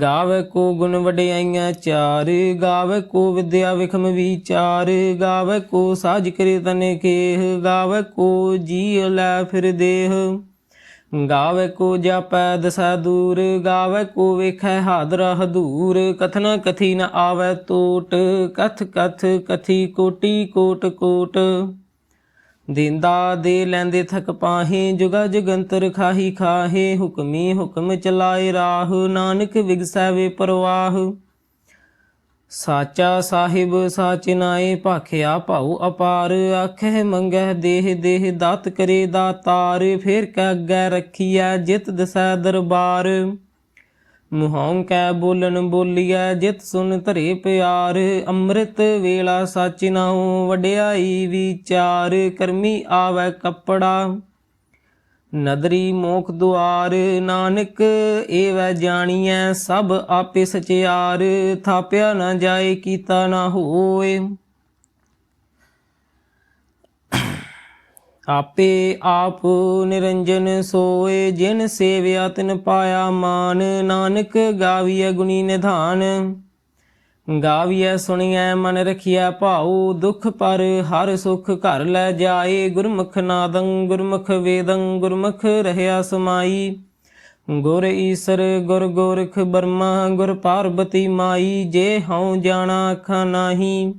ਗਾਵੇ ਕੋ ਗੁਣ ਵਡਿਆਈਆਂ ਚਾਰ, ਗਾਵੇ ਕੋ ਵਿਦਿਆ ਵਿਖਮ ਵਿਚਾਰ, ਗਾਵੇ ਕੋ ਸਾਜ ਕਰੇ ਤਨੇ ਕੇਹ, ਗਾਵੇ ਕੋ ਜੀ ਲੈ ਫਿਰ ਦੇਹ। ਗਾਵੇ ਕੋ ਜਾਪੈ ਦਸਾ ਦੂਰ, ਗਾਵੇ ਕੋ ਵੇਖੈ ਹਾਦਰਾ ਹਦੂਰ, ਕਥਨਾ ਕਥੀ ਨ ਆਵੈ ਟੋਟ ਕਥ ਕਥ ਕਥੀ ਕੋਟੀ ਕੋਟ ਕੋਟ। ਦਿੰਦਾ ਦੇ ਲੈਂਦੇ ਥਕ ਪਾਹੇ, ਜੁਗਾ ਜੁਗੰਤਰ ਖਾਹੀ ਖਾਹੇ, ਹੁਕਮੀ ਹੁਕਮ ਚਲਾਏ ਰਾਹ, ਨਾਨਕ ਵਿਗਸੈ ਵੇ ਪਰਵਾਹ। ਸਾਚਾ ਸਾਹਿਬ ਸਾਚ ਨਾਏ, ਭਾਖਿਆ ਭਾਉ ਅਪਾਰ ਆਖੇ ਮੰਗਹਿ ਦੇਹ ਦੇਹ, ਦਾਤ ਕਰੇ ਦਾਤਾਰ, ਫੇਰ ਕੈ ਅੱਗੇ ਰੱਖੀਐ, ਜਿਤ ਦਸੈ ਦਰਬਾਰ। ਮੁਹੋਂ ਕੈ ਬੋਲਣ ਬੋਲੀਐ, ਜਿਤ ਸੁਨ ਧਰੇ ਪਿਆਰ। ਅੰਮ੍ਰਿਤ ਵੇਲਾ ਸਚ ਨਾਉ, ਵਡਿਆਈ ਵਿਚਾਰ। ਕਰਮੀ ਆਵੈ ਕੱਪੜਾ, ਨਦਰੀ ਮੋਖ ਦੁਆਰ। ਨਾਨਕ ਏਵੈ ਜਾਣੀਐ, ਸਭ ਆਪੇ ਸਚਿਆਰ। ਥਾਪਿਆ ਨਾ ਜਾਏ, ਕੀਤਾ ਨਾ ਹੋਏ। ਆਪੇ ਆਪ ਨਿਰੰਜਨ ਸੋਏ, ਜਿਨ ਸੇਵਿਆ ਤਿਨ ਪਾਇਆ ਮਾਨ, ਨਾਨਕ ਗਾਵੀਐ ਗੁਣੀ ਨਿਧਾਨ। ਗਾਵੀਐ ਸੁਣੀਐ, ਮਨ ਰਖੀਐ ਭਾਉ, ਦੁਖ ਪਰ ਹਰ ਸੁਖ ਘਰ ਲੈ ਜਾਏ। ਗੁਰਮੁਖ ਨਾਦੰ, ਗੁਰਮੁਖ ਵੇਦੰ, ਗੁਰਮੁਖ ਰਹਿਆ ਸਮਾਈ। ਗੁਰ ਈਸਰ, ਗੁਰ ਗੋਰਖ ਬਰਮਾ, ਗੁਰ ਪਾਰਬਤੀ ਮਾਈ। ਜੇ ਹਉ ਜਾਣਾ ਅੱਖਾਂ ਨਾਹੀ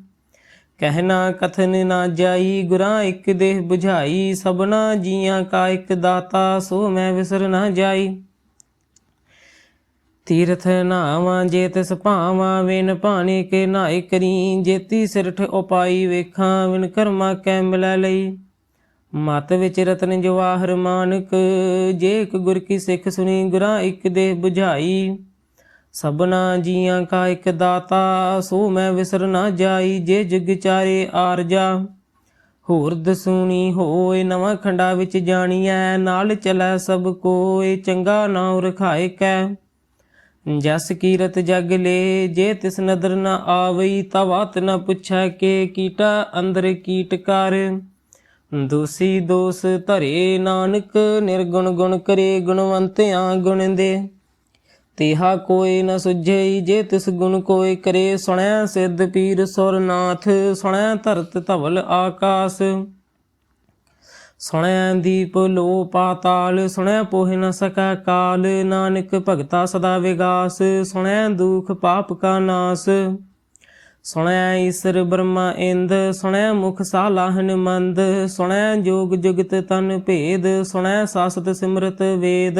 ਕਹਿਣਾ ਕਥਨ ਨਾ ਜਾਈ, ਗੁਰਾਂ ਇੱਕ ਦੇਹ 부ਝਾਈ ਸਭਨਾ ਜੀਆਂ ਕਾ ਇੱਕ ਦਾਤਾ, ਸੋ ਮੈਂ ਵਿਸਰ ਨਾ ਜਾਈ। ਤੀਰਥ ਨਾਵਾਂ ਜੇ ਤਿਸ ਭਾਵਾਂ ਵੇਨ ਭਾਣੇ ਕੇ ਨਾਇ ਕਰੀ। ਜੇਤੀ ਸਿਰਠ ਉਪਾਈ ਵੇਖਾਂ ਵਿਨ ਕਰਮਾ ਕੈ ਮਿਲੈ ਲਈ। ਮਤ ਵਿੱਚ ਰਤਨ ਜਵਾਹਰ ਮਾਨਕ, ਜੇ ਇੱਕ ਗੁਰ ਕੀ ਸਿੱਖ ਸੁਣੀ, ਗੁਰਾਂ ਇੱਕ ਦੇਹ 부ਝਾਈ ਸਭਨਾ ਜੀਆਂ ਕਾ ਇੱਕ ਦਾਤਾ, ਸੋ ਮੈਂ ਵਿਸਰ ਨਾ ਜਾਈ, ਜੇ ਜੁਗ ਚਾਰੇ ਆਰਜਾ ਹੋਰ ਦਸੂਣੀ ਹੋਏ, ਨਵਾਂ ਖੰਡਾ ਵਿੱਚ ਜਾਣੀਐ, ਨਾਲ ਚਲੈ ਸਭ ਕੋਏ, ਚੰਗਾ ਨਾਉ ਰਖਾਏ ਕੈ। ਜਸ ਕੀਰਤ ਜਗ ਲੇ, ਜੇ ਤਿਸ ਨਦਰ ਨ ਆਵਈ ਤਾ ਬਾਤ ਨ ਪੁੱਛੈ ਕੇ, ਕੀਟਾ ਅੰਦਰ ਕੀਟ ਕਰ। ਦੋਸੀ ਦੋਸ ਧਰੇ ਨਾਨਕ, ਨਿਰਗੁਣ ਗੁਣ ਕਰੇ ਗੁਣਵੰਤਿਆਂ ਗੁਣ ਦੇ ਤੇਹਾ ਕੋਈ ਨ ਸੁਝਈ, ਜੇ ਤਿਸ ਗੁਣ ਕੋਈ ਕਰੇ ਸੁਣੈ ਸਿੱਧ ਪੀਰ ਸੁਰਨਾਥ, ਸੁਣੈ ਧਰਤ ਧਵਲ ਆਕਾਸ। ਸੁਣੈ ਦੀਪ ਲੋ ਪਾਤਾਲ, ਸੁਣੈ ਪੋਹਿ ਨ ਸਕੈ ਕਾਲ, ਨਾਨਕ ਭਗਤਾ ਸਦਾ ਵਿਗਾਸ, ਸੁਣੈ ਦੁਖ ਪਾਪ ਕਾ ਨਾਸ। ਸੁਣੈ ਈਸਰ ਬ੍ਰਹਮਾ ਇੰਦ, ਸੁਣੈ ਮੁਖ ਸਾਲਾਹਨ ਮੰਦ ਸੁਣੈ ਜੋਗ ਜੁਗਤ ਤਨ ਭੇਦ, ਸੁਣੈ ਸਾਸਤ ਸਿਮਰਤ ਵੇਦ।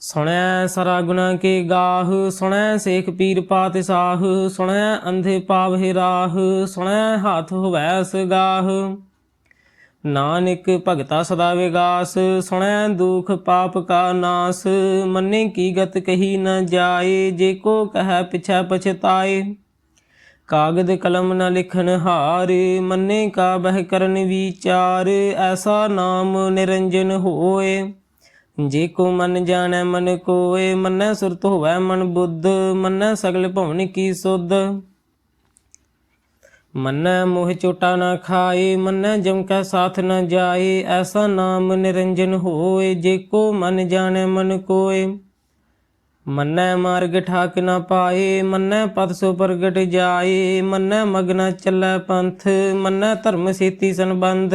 ਸੁਣੈ ਸਰਾ ਗੁਨਾ ਕੇ ਗਾਹ, ਸੁਣੈ ਸੇਖ ਪੀਰ ਪਾਤਿ ਸਾਹ, ਸੁਣੈ ਅੰਧੇ ਪਾਵਹਿ ਰਾਹ, ਸੁਣੈ ਹੱਥ ਹੋਵੈ ਸਗਾਹ ਨਾਨਕ ਭਗਤਾ ਸਦਾ ਵਿਗਾਸ, ਸੁਣੈ ਦੁਖ ਪਾਪ ਕਾ ਨਾਸ, ਮੰਨੇ ਕੀ ਗਤ ਕਹੀ ਨ ਜਾਏ, ਜੇ ਕੋ ਕਹੈ ਪਿਛੈ ਪਛਤਾਏ। ਕਾਗਦ ਕਲਮ ਨ ਲਿਖਨ ਹਾਰ, ਮੰਨੇ ਕਾ ਬਹਿ ਕਰਨ ਵਿਚਾਰ, ਐਸਾ ਨਾਮ ਨਿਰੰਜਨ ਹੋਏ। ਜੇ ਕੋ ਮਨ ਜਾਣੈ ਮਨ ਕੋਏ, ਮੰਨੈ ਸੁਰਤ ਹੋਵੈ ਮਨ ਬੁੱਧ, ਮੰਨੈ ਸਗਲ ਭਵਨ ਕੀ ਸੁਧ। ਮੰਨੈ ਮੋਹ ਚੋਟਾ ਨਾ ਖਾਏ, ਮੰਨੈ ਜਮ ਕੈ ਸਾਥ ਨਾ ਜਾਏ, ਐਸਾ ਨਾਮ ਨਿਰੰਜਨ ਹੋਏ, ਜੇ ਕੋ ਮਨ ਜਾਣੈ ਮਨ ਕੋਏ। ਮੰਨੈ ਮਾਰਗ ਠਾਕ ਨਾ ਪਾਏ, ਮੰਨੈ ਪਦ ਸੋ ਪ੍ਰਗਟ ਜਾਏ, ਮੰਨੈ ਮਗਨਾ ਚੱਲੈ ਪੰਥ, ਮੰਨੈ ਧਰਮ ਸੇਤੀ ਸੰਬੰਧ।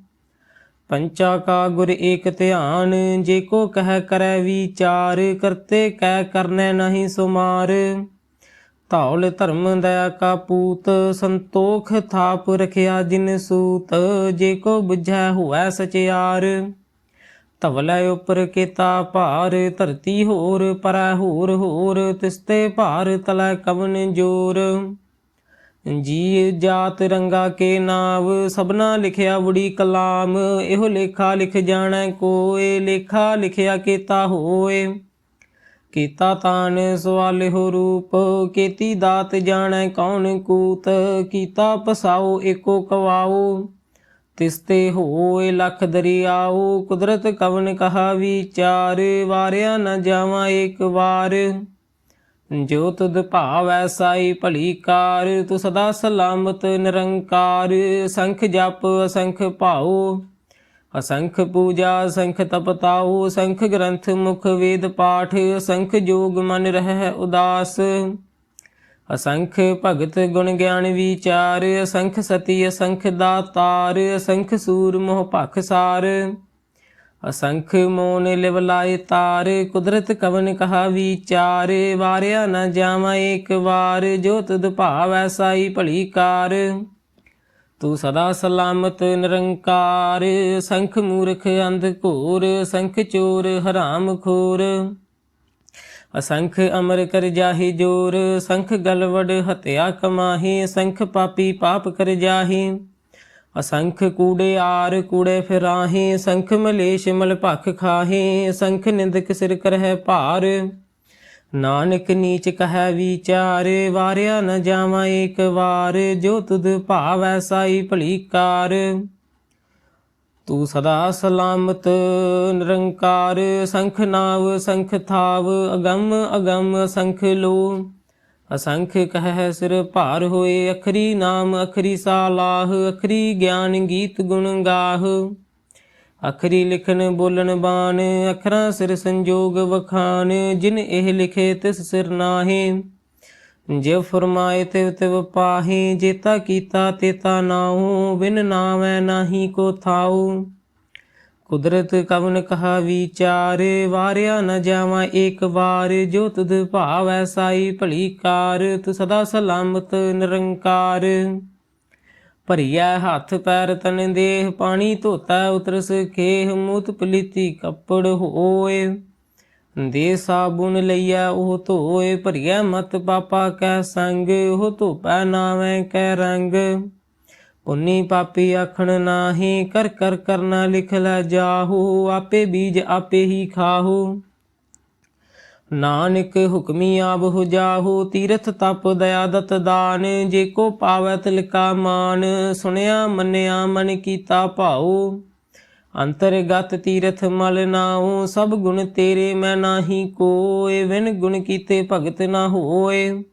ਪੰਚਾ ਕਾ ਗੁਰ ਏਕ ਧਿਆਨ, ਜੇ ਕੋ ਕਹਿ ਕਰੈ ਵਿਚਾਰ, ਕਰਤੇ ਕਹਿ ਕਰਨੈ ਨਹੀਂ ਸੁਮਾਰ। ਧੌਲ ਧਰਮ ਦਇਆ ਕਾ ਪੂਤ, ਸੰਤੋਖ ਥਾਪ ਰਖਿਆ ਜਿਨ ਸੂਤ, ਜੇ ਕੋ 부ਝੈ ਹੋਐ ਸਚਿਆਰ। ਧਵਲੇ ਉਪਰ ਕੀਤਾ ਭਾਰ, ਧਰਤੀ ਹੋਰ ਪਰੈ ਹੋਰ ਹੋਰ, ਤਿਸਤੇ ਭਾਰ ਤਲੈ ਕਵਨ ਜੋਰ। ਜੀ ਜਾਤ ਰੰਗਾ ਕੇ ਨਾਵ, ਸਭਨਾ ਲਿਖਿਆ ਬੁੜੀ ਕਲਾਮ, ਇਹੋ ਲੇਖਾ ਲਿਖ ਜਾਣੈ ਕੋਏ, ਲੇਖਾ ਲਿਖਿਆ ਕੀਤਾ ਹੋਏ। ਕੀਤਾ ਤਾਨ ਸਵਾਲਿਹੁ ਰੂਪ, ਕੀਤੀ ਦਾਤ ਜਾਣੈ ਕੌਣ ਕੂਤ, ਕੀਤਾ ਪਸਾਉ ਏਕੋ ਕਵਾਉ ਤਿਸਤੇ ਹੋਏ ਲਖ ਦਰਿਆਉ ਕੁਦਰਤ ਕਵਨ ਕਹਾ ਵਿਚਾਰ, ਵਾਰਿਆ ਨ ਜਾਵਾਂ ਏਕ ਵਾਰ। ਜੋ ਤੁਧ ਭਾਵੈ ਸਾਈ ਭਲੀ ਕਾਰ, ਤੂੰ ਸਦਾ ਸਲਾਮਤ ਨਿਰੰਕਾਰ, ਸੰਖ ਜਪ, ਅਸੰਖ ਭਾਉ। ਅਸੰਖ ਪੂਜਾ ਅਸੰਖ ਤਪਤਾਉ, ਸੰਖ ਗ੍ਰੰਥ ਮੁਖ ਵੇਦ ਪਾਠ ਅਸੰਖ ਜੋਗ ਮਨ ਰਹਿ ਉਦਾਸ। ਅਸੰਖ ਭਗਤ ਗੁਣ ਗਿਆਨ ਵਿਚਾਰ, ਅਸੰਖ ਸਤੀ, ਅਸੰਖ ਦਾਤਾਰ, ਅਸੰਖ ਸੂਰ ਮੋਹ ਭਖ ਸਾਰ। ਅਸੰਖ ਮੋਨ ਲਿਵ ਤਾਰ, ਕੁਦਰਤ ਕਵਨ ਕਹਾ ਵਿਚਾਰ, ਵਾਰਿਆ ਨਾ ਜਾਵਾਂ ਏਕ ਵਾਰ, ਜੋ ਤੁਧ ਭਾਵੈ ਸਾਈ ਭਲੀ ਕਾਰ। ਤੂੰ ਸਦਾ ਸਲਾਮਤ ਨਿਰੰਕਾਰ, ਸੰਖ ਮੂਰਖ ਅੰਧ ਘੋਰ, ਸੰਖ ਚੋਰ ਹਰਾਮ ਖੋਰ। ਅਸੰਖ ਅਮਰ ਕਰ ਜਾਹੀ ਜੋਰ, ਸੰਖ ਗਲਵੜ ਹਤਿਆ ਕਮਾਹੀ, ਸੰਖ ਪਾਪੀ ਪਾਪ ਕਰ ਜਾਹੀ। ਅਸੰਖ ਕੂੜੇ ਆਰ ਕੂੜੇ ਫਿਰਾਹੇ, ਸੰਖ ਮਲੇਸ਼ ਮਲ ਭਖ ਖਾਹੀ, ਸੰਖ ਨਿੰਦਕ ਸਿਰ ਕਰਹਿ ਭਾਰ। ਨਾਨਕ ਨੀਚ ਕਹੈ ਵਿਚਾਰ, ਵਾਰਿਆ ਨ ਜਾਵਾਂ ਏਕ ਵਾਰ, ਜੋ ਤੁਧ ਭਾਵੈ ਸਾਈ ਭਲੀ ਕਾਰ। ਤੂੰ ਸਦਾ ਸਲਾਮਤ, ਨਿਰੰਕਾਰ, ਸੰਖ ਨਾਵ, ਸੰਖ ਥਾਵ, ਅਗੰਮ ਅਗੰਮ ਸੰਖ ਲੋ। ਅਸੰਖ ਕਹਿ ਸਿਰ ਭਾਰ ਹੋਏ ਅਖਰੀ ਨਾਮ ਅਖਰੀ ਸਾਲਾਹ, ਅਖਰੀ ਗਿਆਨ ਗੀਤ ਗੁਣ ਗਾਹ। ਅਖਰੀ ਲਿਖਨ ਬੋਲਣ ਬਾਣ, ਅਖਰਾਂ ਸਿਰ ਸੰਜੋਗ ਵਖਾਨ ਜਿਨ ਇਹ ਲਿਖੇ ਤਿਸ ਸਿਰ ਨਾਹੀ। ਜੇ ਫਰਮਾਏ ਤਿਵ ਤਿਵ ਪਾਹੀ, ਜੇਤਾ ਕੀਤਾ ਤੇਤਾ ਨਾਉ, ਬਿਨ ਨਾਮੈ ਨਾਹੀ ਕੋ ਥਾਉ। ਕੁਦਰਤ ਕਵਨ ਕਹਾ ਵਿਚਾਰ, ਵਾਰਿਆ ਨ ਜਾਵਾਂ ਏਕ ਵਾਰ। ਜੋ ਤੁਧ ਭਾਵੈ ਸਾਈ ਭਲੀ ਕਾਰ, ਤੂੰ ਸਦਾ ਸਲਾਮਤ ਨਿਰੰਕਾਰ। ਭਰੀਐ ਹੱਥ ਪੈਰ ਤਨ ਦੇਹ, ਪਾਣੀ ਧੋਤਾ ਉਤਰਸ ਖੇਹ, ਮੂਤ ਪਲੀਤੀ ਕੱਪੜ ਹੋਏ। ਦੇ ਸਾਬੁਨ ਲਈਐ ਉਹ ਧੋਏ, ਭਰੀਐ ਮਤ ਪਾਪਾ ਕੈ ਸੰਗ, ਉਹ ਧੋਪੈ ਨਾਵੇਂ ਕੈ ਰੰਗ। ਪੁੰਨੀ ਪਾਪੀ ਆਖਣ ਨਾਹੀ, ਕਰ ਕਰ ਕਰਨਾ ਲਿਖ ਲੈ ਜਾਹੂ, ਆਪੇ ਬੀਜ ਆਪੇ ਹੀ ਖਾਹੂ। ਨਾਨਕ ਹੁਕਮੀ ਆਬ ਹੋ ਜਾਹੂ, ਤੀਰਥ ਤਪ ਦਇਆ ਦਤ ਦਾਨ, ਜੇ ਕੋ ਪਾਵੈ ਤਿਲਕਾ ਮਾਨ, ਸੁਣਿਆ ਮੰਨਿਆ ਮਨ ਕੀਤਾ ਭਾਉ। ਅੰਤਰਗਤ ਤੀਰਥ ਮਲ ਨਾਉ, ਸਭ ਗੁਣ ਤੇਰੇ ਮੈਂ ਨਾਹੀ ਕੋਏ ਵਿਨ ਗੁਣ ਕੀਤੇ ਭਗਤ ਨਾ ਹੋਏ।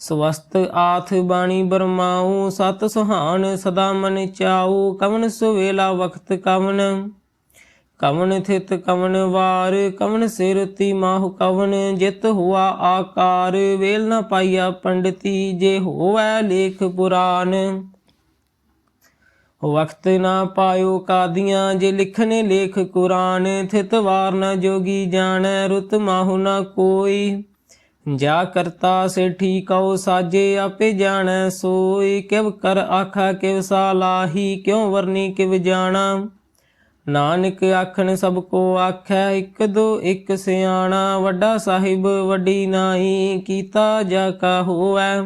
ਸਵਸਤ ਆਥ ਬਾਣੀ ਬਰਮਾਉ, ਸਤ ਸੁਹਾਨ ਸਦਾ ਮਨ ਚਾਉ, ਕਵਨ ਸੁਵੇਲਾ ਵਖਤ ਕਵਨ। ਕਵਨ ਥਿਤ ਕਵਨ ਵਾਰ, ਕਵਨ ਸਿਰਤੀ ਮਾਹੁ ਕਵਨ। ਜਿਤ ਹੁਆ ਆਕਾਰ, ਵੇਲ ਨ ਪਾਈਆ ਪੰਡਤੀ, ਜੇ ਹੋਵੈ ਲੇਖ ਪੁਰਾਨ। ਵਕਤ ਨਾ ਪਾਇਓ ਕਾਦੀਆਂ, ਜੇ ਲਿਖਨੇ ਲੇਖ ਕੁਰਾਨ। ਥਿਤ ਵਾਰ ਨ ਜੋਗੀ ਜਾਣੈ, ਰੁਤ ਮਾਹੁ ਨ ਕੋਈ। ਜਾ ਕਰਤਾ ਸੇ ਠੀਕਉ ਸਾਜੇ, ਆਪੇ ਜਾਣੈ ਸੋਈ ਕਿਵ ਕਰ ਆਖਾ, ਕਿਵ ਸਾਲਾਹੀ ਕਿਉ ਵਰਨੀ, ਕਿਵ ਜਾਣਾ। ਨਾਨਕ ਆਖਣ, ਸਭ ਕੋ ਆਖੈ, ਇਕ ਦੋ, ਇੱਕ ਸਿਆਣਾ। ਵੱਡਾ ਸਾਹਿਬ, ਵੱਡੀ ਨਾਹੀ ਕੀਤਾ ਜਾ ਕਾ ਹੋਐ।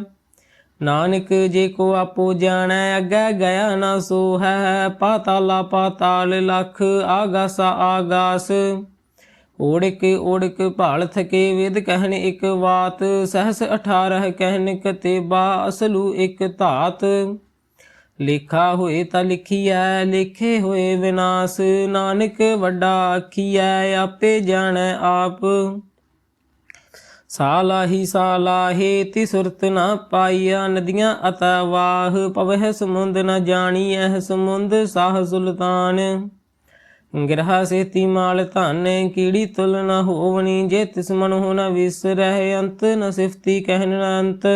ਨਾਨਕ ਜੇ ਕੋ ਆਪੋ ਜਾਣੈ, ਅੱਗੇ ਗਿਆ ਨਾ ਸੋ ਹੈ ਪਾਤਾਲਾ ਪਾਤਾਲ ਲਖ, ਆਗਾਸਾ ਆਗਾਸ। ਓੜਕ ਓੜਕ ਭਾਲ ਥਕੇ ਵੇਦ ਕਹਿਣ ਇੱਕ ਬਾਤ ਸਹਸ 18 ਕਹਿਨ ਕਤੇਬਾ ਅਸਲੂ ਇੱਕ ਧਾਤ। ਲੇਖਾ ਹੋਏ ਤਾਂ ਲਿਖੀਐ, ਲੇਖੇ ਹੋਏ ਵਿਨਾਸ਼, ਨਾਨਕ ਵੱਡਾ ਆਖੀਐ, ਆਪੇ ਜਾਣੈ ਆਪ। ਸਾਲਾਹੀ ਸਾਲਾਹੇ ਤੀ ਸੁਰਤ ਨਾ ਪਾਈਆ, ਨਦੀਆਂ ਅਤਾ ਵਾਹ ਪਵਹਿ ਸਮੁੰਦ ਨ ਜਾਣੀਐ ਸਮੁੰਦ ਸਾਹ ਸੁਲਤਾਨ। ਗਿਰਹਾ ਸੇਤੀ ਮਾਲ ਧਨ, ਕੀੜੀ ਤੁਲ ਨ ਹੋਵਣੀ, ਜੇ ਤਿਸ ਮਨ ਹੋ ਨ ਵਿਸਰਹਿ, ਅੰਤ ਨ ਸਿਫਤੀ ਕਹਿਨ ਨ ਅੰਤ।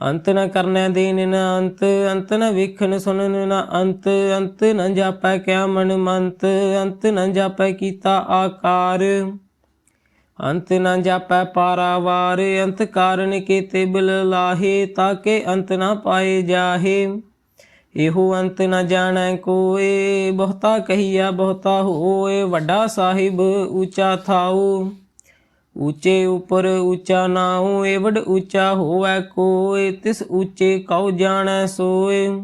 ਅੰਤ ਨ ਕਰਨੈ ਦੇਨ ਨ ਅੰਤ ਅੰਤ ਨ ਵੇਖਣ ਸੁਣਨ ਨ ਅੰਤ ਅੰਤ ਨ ਜਾਪੈ ਕਿਆ ਮਨ ਮੰਤ, ਅੰਤ ਨ ਜਾਪੈ ਕੀਤਾ ਆਕਾਰ। ਅੰਤ ਨ ਜਾਪੈ ਪਾਰਾਵਾਰ, ਅੰਤ ਕਾਰਨ ਕੀਤੇ ਬਿਲ ਲਾਹੇ ਤਾਕੇ ਅੰਤ ਨ ਪਾਏ ਜਾਹੇ। ਇਹੋ ਅੰਤ ਨਾ ਜਾਣੈ ਕੋਏ, ਬਹੁਤਾ ਕਹੀਆ ਬਹੁਤਾ ਹੋਏ, ਵੱਡਾ ਸਾਹਿਬ ਉੱਚਾ ਥਾਉ। ਉੱਚੇ ਉਪਰ ਉੱਚਾ ਨਾਉ ਏਵਡ ਉੱਚਾ ਹੋਵੈ ਕੋਏ, ਤਿਸ ਉੱਚੇ ਕਉ ਜਾਣੈ ਸੋਏ।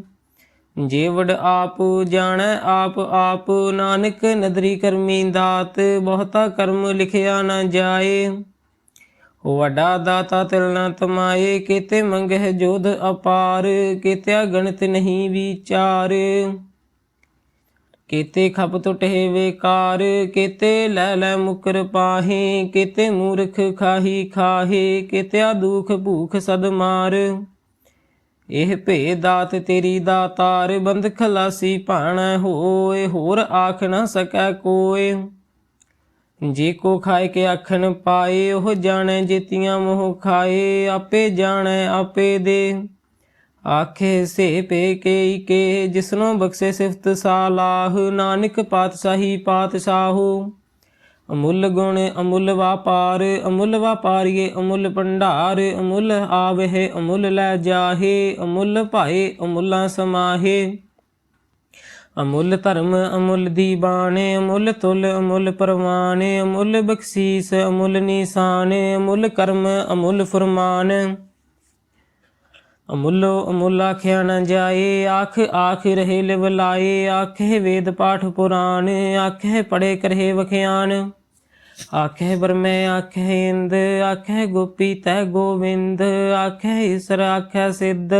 ਜੇਵਡ ਆਪ ਜਾਣੈ, ਆਪ ਆਪ ਨਾਨਕ ਨਦਰੀ ਕਰਮੀ ਦਾਤ, ਬਹੁਤਾ ਕਰਮ ਲਿਖਿਆ ਨਾ ਜਾਏ। ਵੱਡਾ ਦਾਤਾ ਤਿਲ ਨ ਤਮਾਏ, ਕੀਤੇ ਮੰਗਹਿ ਜੋਧ ਅਪਾਰ, ਕੀਤਿਆ ਗਣਿਤ ਨਹੀਂ ਵਿਚਾਰ। ਕੀਤੇ ਖਪ ਟੁਟੇ ਵੇਕਾਰ, ਕੀਤੇ ਲੈ ਲੈ ਮੁਕਰ ਪਾਹੇ, ਕੀਤੇ ਮੂਰਖ ਖਾਹੀ ਖਾਹੇ, ਕੀਤਿਆ ਦੁਖ ਭੂਖ ਸਦ ਮਾਰ। ਇਹ ਭੇ ਦਾਤ ਤੇਰੀ ਦਾਤਾਰ ਬੰਦ ਖਲਾਸੀ ਭਾਣਾ ਹੋਏ, ਹੋਰ ਆਖ ਨਾ ਸਕੈ ਕੋਏ। ਜੇ ਕੋ ਖਾਏ ਕੇ ਆਖਣ ਪਾਏ, ਉਹ ਜਾਣੈ ਜੇਤੀਆਂ ਮੋਹ ਖਾਏ, ਆਪੇ ਜਾਣੈ, ਆਪੇ ਦੇ। ਆਖੇ ਸੇ ਪੇ ਕੇ ਕੇ ਜਿਸਨੋ ਬਖਸ਼ੇ ਸਿਫਤ ਸਾਲਾਹ, ਨਾਨਕ ਪਾਤਸ਼ਾਹੀ ਪਾਤਸ਼ਾਹੂ। ਅਮੁੱਲ ਗੁਣ ਅਮੁੱਲ ਵਾਪਾਰ, ਅਮੁੱਲ ਵਾਪਾਰੀਏ ਅਮੁੱਲ ਭੰਡਾਰ, ਅਮੁੱਲ ਆਵਹਿ ਅਮੁੱਲ ਲੈ ਜਾਹੇ, ਅਮੁੱਲ ਭਾਏ ਅਮੁੱਲਾ ਸਮਾਹੇ। ਅਮੁੱਲ ਧਰਮ ਅਮੁੱਲ ਦੀਬਾਨ ਅਮੁੱਲ ਤੁਲ ਅਮੁੱਲ ਪਰਵਾਨ ਅਮੁੱਲ ਬਖਸ਼ੀਸ ਅਮੁੱਲ ਨੀਸਾਨ, ਅਮੁੱਲ ਕਰਮ ਅਮੁੱਲ ਫਰਮਾਨ। ਅਮੁੱਲੋ ਅਮੁੱਲ ਆਖਿਆ ਨਾ ਜਾਏ, ਆਖ ਆਖ ਰਹੇ ਲਿਵ ਲਾਏ ਆਖੇ ਵੇਦ ਪਾਠ ਪੁਰਾਣ ਆਖੇ ਪੜੇ ਕਰਹਿ ਵਖਿਆਨ। ਆਖੇ ਬਰਮੈ ਆਖੇ ਇੰਦ ਆਖੇ ਗੋਪੀ ਤੈ ਗੋਵਿੰਦ ਆਖੇ ਈਸਰ ਆਖੇ ਸਿੱਧ।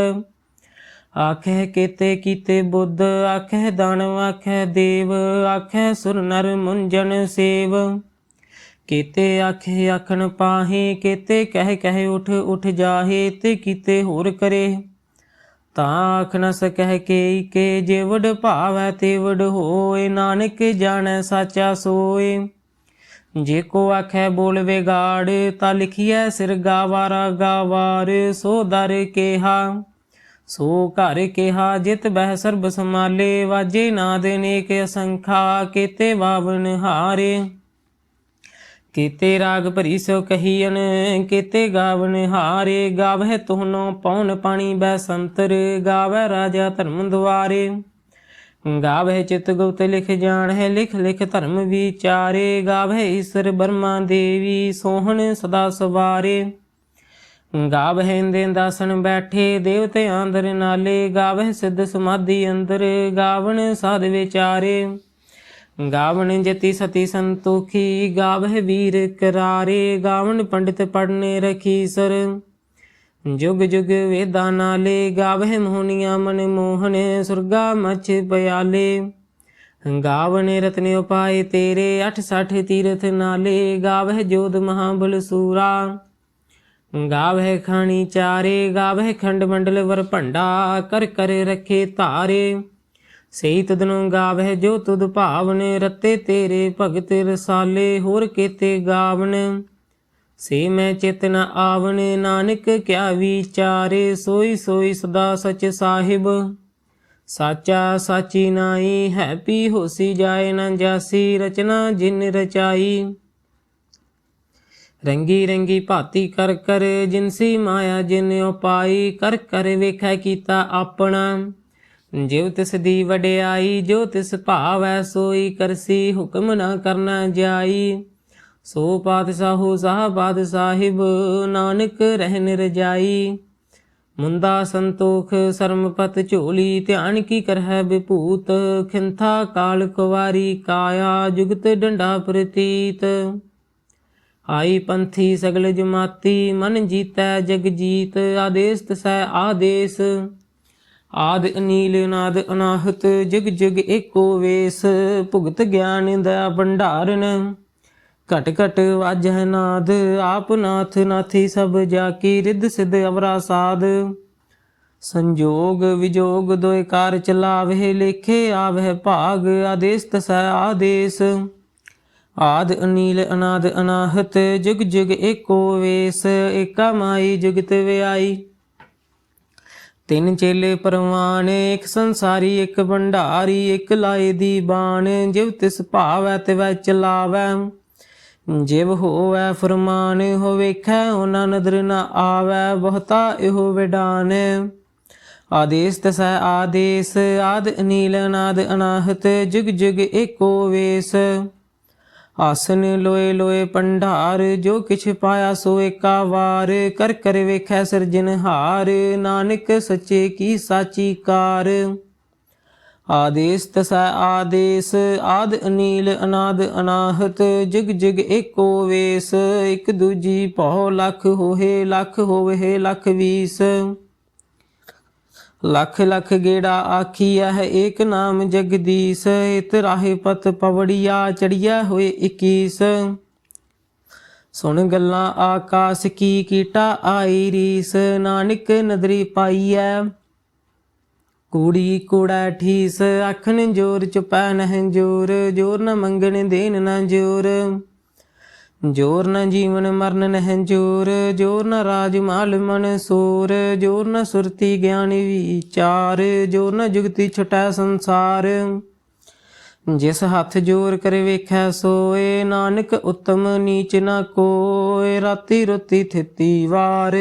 ਆਖੇ ਕੀਤੇ ਕੀਤੇ ਬੁੱਧ ਆਖੇ ਦਾਨਵ ਆਖੇ ਦੇਵ ਆਖੇ ਸੁਰ ਨਰ ਮੁੰਜਨ ਸੇਵ। ਕੀਤੇ ਆਖੇ ਆਖਣ ਪਾਹੇ, ਕੀਤੇ ਕਹਿ ਕਹਿ ਉਠ ਉਠ ਜਾਹੇ, ਤੇ ਕੀਤੇ ਹੋਰ ਕਰੇ। ਤਾਂ ਆਖ ਨ ਸਕਹਿ ਕੇ ਕੇ ਜੇ ਭਾਵੈ ਤੇ ਹੋਏ, ਨਾਨਕ ਜਾਣੈ ਸਾਚਾ ਸੋਏ। ਜੇ ਕੋ ਆਖੈ ਬੋਲ ਵਿਗਾੜ, ਤਾਂ ਲਿਖੀਐ ਸਿਰ ਗਾਵਾਰਾ ਗਾਵਾਰ, ਸੋ ਦਰ ਕੇਹਾ। ਸੋ ਘਰ ਕਿਹਾ, ਜਿਤ ਬਹਿ ਸਰਬ ਸਮਾਲੇ ਵਾਜੇ ਨਾਦ ਨੇਕ ਅਸੰਖਾ, ਕੀਤੇ ਵਾਵਨ ਹਾਰੇ। ਕੀਤੇ ਰਾਗ ਭਰੀ ਸੋ ਕਹੀਨ ਕੀਤੇ ਗਾਵਨ ਹਾਰੇ। ਗਾਵਹਿ ਤੋਹਨੋ ਪੌਣ ਪਾਣੀ ਬੈ ਸੰਤਰ ਗਾਵੈ ਰਾਜਾ ਧਰਮ ਦੁਆਰੇ। ਗਾਵਹਿ ਚਿਤ ਗੁਪਤ ਲਿਖ ਜਾਣ ਹੈ ਲਿਖ ਲਿਖ ਧਰਮ ਵਿਚਾਰੇ। ਗਾਵਹਿ ਈਸ਼ਰ ਬਰਮਾ ਦੇਵੀ, ਸੋਹਣ ਸਦਾ ਸਵਾਰੇ। ਗਾਵਹਿ ਇੰਦੇ ਦਾਸਨ ਬੈਠੇ, ਦੇਵਤੇ ਆਂਦਰ ਨਾਲੇ, ਗਾਵਹਿ ਸਿੱਧ ਸਮਾਧੀ ਅੰਦਰ, ਗਾਵਣ ਸਾਧ ਵਿਚਾਰੇ। ਗਾਵਣ ਜਤੀ ਸਤੀ ਸੰਤੋਖੀ, ਗਾਵਹਿ ਵੀਰ ਕਰਾਰੇ, ਗਾਵਣ ਪੰਡਿਤ ਪੜਨੇ ਰਖੀ ਸਰ। ਜੁਗ ਜੁਗ ਵੇਦਾਂ ਨਾਲੇ, ਗਾਵਹਿ ਮੋਹਨੀਆਂ ਮਨ ਮੋਹਨ, ਸੁਰਗਾ ਮਛ ਪਿਆਲੇ। ਗਾਵਨ ਰਤਨ ਉਪਾਏ ਤੇਰੇ 68 ਤੀਰਥ ਨਾਲੇ, ਗਾਵਹਿ ਜੋਧ ਮਹਾਬਲ ਸੂਰਾ। ਗਾਵਹਿ ਖਾਣੀ ਚਾਰੇ, ਗਾਵਹਿ ਖੰਡ ਮੰਡਲ ਵਰ ਭੰਡਾ, ਕਰ ਕਰ ਰਖੇ ਧਾਰੇ। ਸਈ ਤਦਨੁ ਗਾਵਹਿ ਜੋ ਤੁਧ ਭਾਵਨ, ਰਤੇ ਤੇਰੇ ਭਗਤ ਰਸਾਲੇ, ਹੋਰ ਕੀਤੇ ਗਾਵਨ। ਸੇ ਮੈਂ ਚੇਤਨ ਆਵਨ, ਨਾਨਕ ਕਿਆ ਵਿਚਾਰੇ, ਸੋਈ ਸੋਈ ਸਦਾ ਸਚ ਸਾਹਿਬ। ਸਾਚਾ ਸਾਚੀ ਨਾਈ ਹੈ ਪੀ ਹੋਸੀ ਜਾਏ ਨਾ ਜਾਸੀ, ਰਚਨਾ ਜਿਨ ਰਚਾਈ। ਰੰਗੀ ਰੰਗੀ ਭਾਤੀ ਕਰ ਕਰ ਜਿਨਸੀ ਮਾਇਆ ਜਿਨਿਉ ਪਾਈ ਕਰ ਕਰ ਵੇਖੈ ਕੀਤਾ ਆਪਣਾ। ਜਿਉ ਤਿਸ ਦੀ ਵਡਿਆਈ ਜੋ ਤਿਸ ਭਾਵੈ ਸੋਈ ਕਰਸੀ ਹੁਕਮ ਨਾ ਕਰਨਾ ਜਾਈ। ਸੋ ਪਾਤਸ਼ਾਹੋ ਸਾਹਬਾਦ ਸਾਹਿਬ, ਨਾਨਕ ਰਹਿਨ ਰਜਾਈ ਮੁੰਦਾ ਸੰਤੋਖ, ਸਰਮਪਤ ਝੋਲੀ, ਧਿਆਨ ਕੀ ਕਰਹਿ ਵਿਭੂਤ, ਖਿੰਥਾ ਕਾਲ ਕੁਵਾਰੀ, ਕਾਇਆ ਜੁਗਤ ਡੰਡਾ ਪ੍ਰਤੀਤ। ਆਈ ਪੰਥੀ ਸਗਲ ਜਮਾਤੀ, ਮਨ ਜੀਤੈ ਜਗ ਜੀਤ ਆਦੇਸ ਤਸੈ ਆਦੇਸ। ਆਦ ਅਨੀਲ ਨਾਦ ਅਨਾਹਤ, ਜਗ ਜਗ ਏਕੋ ਵੇਸ, ਭੁਗਤ ਗਿਆਨ ਦਾ ਭੰਡਾਰਨ। ਘਟ ਘਟ ਵਾਜੈ ਨਾਦ, ਆਪ ਨਾਥ ਨਾਥੀ ਸਭ ਜਾ ਕੀ, ਰਿੱਧ ਸਿਧ ਅਵਰਾ ਸਾਧ ਸੰਜੋਗ ਵਿਜੋਗ ਦੋਇ ਕਾਰ ਚਲਾਵੇ ਲੇਖੇ ਆਵਹਿ ਭਾਗ ਆਦੇਸ ਤਸੈ ਆਦੇਸ। ਆਦ ਅਨੀਲ ਅਨਾਦ ਅਨਾਹਤ, ਜੁਗ ਜੁਗ ਏਕੋ ਵੇਸ, ਏਕਾ ਮਾਈ ਜੁਗਤ ਵਿਆਈ। ਤਿੰਨ ਚੇਲੇ ਪਰਵਾਨ, ਇੱਕ ਸੰਸਾਰੀ, ਇੱਕ ਭੰਡਾਰੀ, ਇੱਕ ਲਾਏ ਦੀ ਬਾਣ ਜਿਵ ਤਿਸ ਭਾਵੈ ਤਿਵੈ ਚਲਾਵੈ। ਜਿਵ ਹੋਵੈ ਫਰਮਾਨ, ਹੋ ਵੇਖੈ ਉਹਨਾਂ ਨਦਰ ਨ ਆਵੈ, ਬਹੁਤਾ ਇਹੋ ਵਿਡਾਨ। ਆਦੇਸ ਤਸੈ ਆਦੇਸ, ਆਦ ਅਨੀਲ ਅਨਾਦ ਅਨਾਹਤ, ਜੁਗ ਜੁਗ ਏਕੋ ਵੇਸ। ਆਸਨ ਲੋਏ ਲੋਏ ਪੰਡਾਰ, ਜੋ ਕਿਛ ਪਾਇਆ ਸੋ ਏਕਾ ਵਾਰ ਕਰ ਕਰ ਵੇਖੈ ਸਿਰਜਨਹਾਰ ਨਾਨਕ ਸੱਚੇ ਕੀ ਸਾਚੀ ਕਾਰ। ਆਦੇਸ ਤਸੈ ਆਦੇਸ, ਆਦ ਅਨੀਲ ਅਨਾਦ ਅਨਾਹਤ, ਜਗ ਜਗ ਏਕੋ ਵੇਸ। ਇਕ ਦੂਜੀ ਭਉ ਲਖ ਹੋਏ ਲਖ, ਹੋਵੇ ਲਖ ਵੀਸ। ਲਖ ਲਖ ਗੇੜਾ ਆਖੀਆ ਹੈ ਏਕ ਨਾਮ ਜਗਦੀਸ਼, ਇਤ ਰਾਹੇ ਪਤ ਪਵੜੀਆ ਚੜੀਆ ਹੋਏ 21 ਸੁਣ ਗੱਲਾਂ ਆਕਾਸ ਕੀ ਕੀਟਾ ਆਈ ਰੀਸ, ਨਾਨਕ ਨਦਰੀ ਪਾਈਐ। ਕੂੜੀ ਕੂੜਾ ਠੀਸ, ਆਖਣ ਜੋਰ ਚੁਪੈ ਨਹਿ ਜੋਰ ਜੋਰ ਨ ਮੰਗਣ ਦੇਨ ਨ ਜੋਰ। ਜੋਰ ਨ ਜੀਵਨ ਮਰਨ ਨਹਿ ਜੋਰ ਜੋਰ ਨ ਰਾਜ ਮਾਲ ਮਨ ਜੋਰ ਨ ਸੁਰਤੀ ਗਿਆਨ ਵਿਚਾਰ, ਜੋਰ ਨ ਜੁਗਤੀ ਛਟੈ ਸੰਸਾਰ। ਜਿਸ ਹੱਥ ਜੋਰ ਕਰ ਵੇਖੈ ਸੋਏ, ਨਾਨਕ ਉਤਮ ਨੀਚ ਨ ਕੋਏ, ਰਾਤੀ ਰੁਤੀ ਥਿਤੀ ਵਾਰ।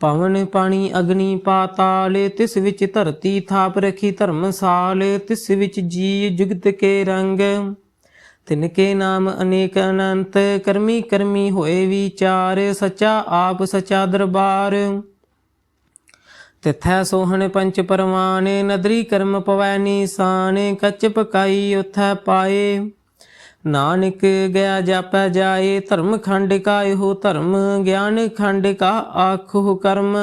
ਪਵਨ ਪਾਣੀ ਅਗਨੀ ਪਾਤਾਲ, ਤਿਸ ਵਿੱਚ ਧਰਤੀ ਥਾਪ ਰਖੀ ਧਰਮਸਾਲ, ਤਿਸ ਵਿੱਚ ਜੀ ਜੁਗਤ ਕੇ ਰੰਗ। ਤਿਨ ਕੇ ਨਾਮ ਅਨੇਕ ਅਨੰਤ, ਕਰਮੀ ਕਰਮੀ ਹੋਏ ਵਿਚਾਰ, ਸਚਾ ਆਪ ਸਚਾ ਦਰਬਾਰ। ਤਿਥੈ ਸੋਹਣ ਪੰਚ ਪਰਵਾਨ ਨਦਰੀ ਕਰਮ ਪਵੈ ਨੀਸਾਨ ਕੱਚ ਪਕਾਈ ਉਥੈ ਪਾਏ। ਨਾਨਕ ਗਿਆ ਜਾਪੈ ਜਾਏ, ਧਰਮ ਖੰਡ ਕਾ ਇਹੋ ਧਰਮ, ਗਿਆਨ ਖੰਡ ਕਾ ਆਖੋ ਕਰਮ।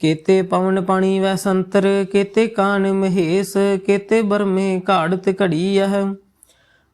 ਕੇਤੇ ਪਵਨ ਪਾਣੀ ਵੈ ਸੰਤਰ, ਕੇਤੇ ਕਾਨ ਮਹੇਸ਼, ਕੇਤੇ ਬਰਮੇ ਘਾੜਤ ਘੜੀ ਇਹ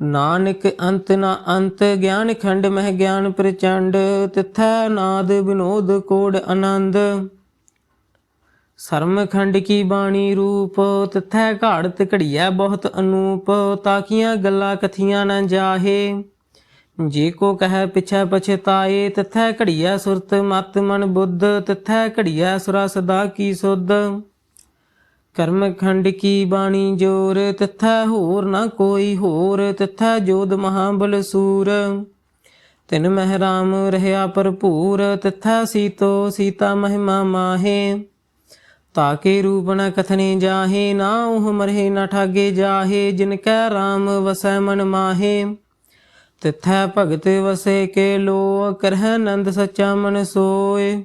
ਨਾਨਕ ਅੰਤ ਨਾ ਅੰਤ, ਗਿਆਨ ਖੰਡ ਮਹਿ ਗਿਆਨ ਪ੍ਰਚੰਡ, ਤਿਥੈ ਨਾਦ ਵਿਨੋਦ ਕੋੜ ਆਨੰਦ। ਸਰਮ ਖੰਡ ਕੀ ਬਾਣੀ ਰੂਪ, ਤਿਥੈ ਘਾੜਤ ਘੜੀਐ ਬਹੁਤ ਅਨੂਪ, ਤਾਕੀਆਂ ਗੱਲਾਂ ਕਥੀਆਂ ਨਾ ਜਾਹੇ। ਜੇ ਕੋ ਕਹੈ ਪਿਛੈ ਪਛਤਾਏ ਤਿਥੈ ਘੜੀਐ ਸੁਰਤ ਮਤ ਮਨ ਬੁੱਧ, ਤਿਥੈ ਘੜੀਐ ਸੁਰਾ ਸਦਾ ਕੀ ਸੁਧ। ਕਰਮਖੰਡ ਕੀ ਬਾਣੀ ਜੋਰ? ਤਿਥੈ ਹੋਰ ਨਾ ਕੋਈ ਹੋਰ। ਤਿਥੈ ਜੋਦ ਮਹਾਬਲ ਸੂਰ। ਤਿਨ ਮਹਿਰਾਮ ਰਹਿਆ ਭਰਪੂਰ। ਤਿਥੈ ਸੀਤੋ ਸੀਤਾ ਮਹਿਮਾ ਮਾਹੇ। ਤਾਕੇ ਰੂਪ ਨ ਕਥਨੇ ਜਾਹੇ, ਨਾ ਉਹ ਮਰਹਿ ਨਾ ਠਾਗੇ ਜਾਹੇ। ਜਿਨ ਕੈ ਰਾਮ ਵਸੈ ਮਨ ਮਾਹੇ। ਤਿਥੈ ਭਗਤ ਵਸੇ ਕੇ ਲੋ ਕਰਹਿ ਨੰਦ ਸੱਚਾ ਮਨ ਸੋਏ।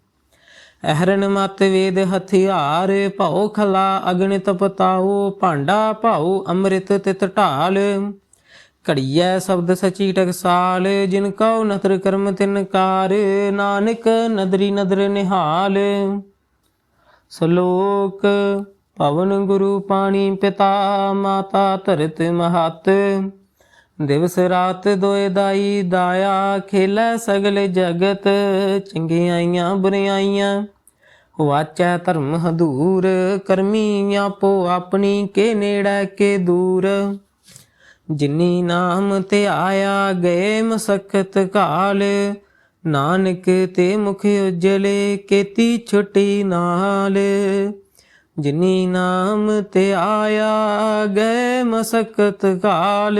ਅਹਰਨ ਮਤ ਵੇਦ ਹਥਿਆਰ, ਭਉ ਖਲਾ ਅਗਨ ਤਪਤਾਉ ਭਾਂਡਾ ਭਾਉ ਅੰਮ੍ਰਿਤ ਤਿਤ ਢਾਲ। ਘੜੀਐ ਸ਼ਬਦ ਸਚੀ ਟਕਸਾਲ, ਜਿਨ ਕਉ ਨਤਰ ਕਰਮ ਤਿਨ ਕਾਰ, ਨਾਨਕ ਨਦਰੀ ਨਦਰ ਨਿਹਾਲ। ਸ਼ਲੋਕ, ਪਵਨ ਗੁਰੂ ਪਾਣੀ ਪਿਤਾ, ਮਾਤਾ ਧਰਤ ਮਹਤ। ਦਿਵਸ ਰਾਤ ਦੋਏ ਦਾਈ ਦਾਇਆ ਖੇਲੇ ਸਗਲ ਜਗਤ ਚੰਗਿਆਈਆਂ ਬੁਰਿਆਈਆਂ ਵਾਚੈ ਧਰਮ ਹਦੂਰ, ਕਰਮੀ ਆਪੋ ਆਪਣੀ, ਕੇ ਨੇੜੇ ਕੇ ਦੂਰ। ਜਿਨੀ ਨਾਮ ਤੇ ਆਇਆ ਗਏ ਮਸਕਤ ਕਾਲ, ਨਾਨਕ ਤੇ ਮੁਖ ਉਜਲੇ, ਕੇਤੀ ਛੁਟੀ ਨਾਲ। ਜਿਨੀ ਨਾਮ ਤੇ ਆਇਆ ਗਏ ਮਸਕਤ ਕਾਲ